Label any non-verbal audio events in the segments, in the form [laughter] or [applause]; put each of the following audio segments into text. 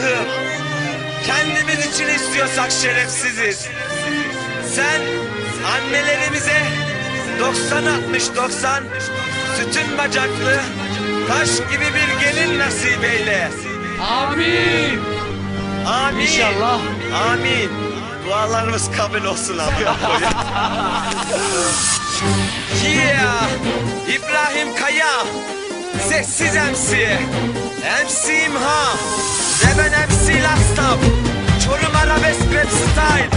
Allah'ım kendimiz için istiyorsak şerefsiziz. Sen annelerimize 90-60-90 sütün bacaklı taş gibi bir gelin nasip eyle. Amin. Amin. İnşallah. Amin. Dualarımız kabul olsun koyayım. [laughs] yeah. İbrahim Kaya. Sessiz MC. MC İmha. Reven MC Last Stop. Çorum Arabesk Rap Style.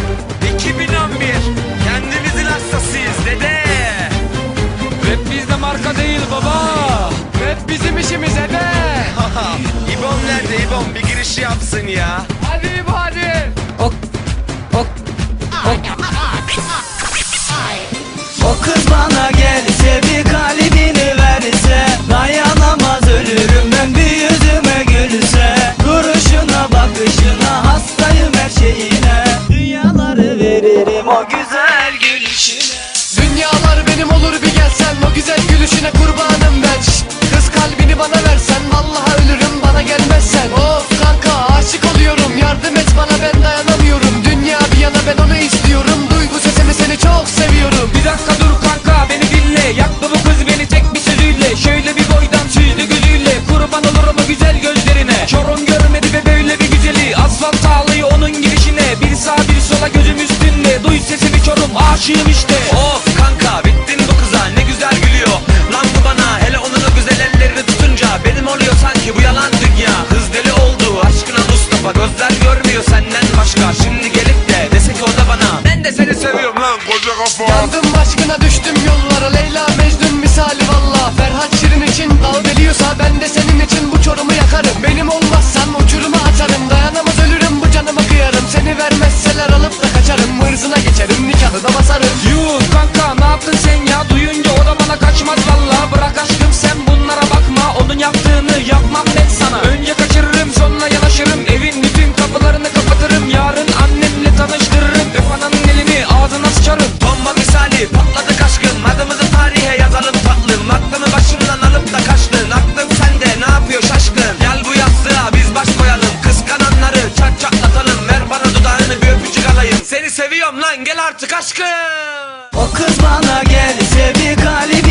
2011. Kendimizin hastasıyız dede. Rap bizde marka değil baba. Rap bizim işimiz ede. [laughs] İbom nerede İbom? Bir giriş yapsın ya. Hadi İbo hadi. O, aşığım işte. Of kanka bittin bu kıza ne güzel gülüyor. Lan bu bana hele onun o güzel ellerini tutunca Benim oluyor sanki bu yalan dünya. Kız deli oldu aşkına Mustafa Gözler görmüyor senden başka. Şimdi gelip de dese ki o da bana. Ben de seni seviyorum lan koca kafa. Yandım aşkına düştüm yollara Leyla sen gel artık aşkım. O kız bana gelse bir kalip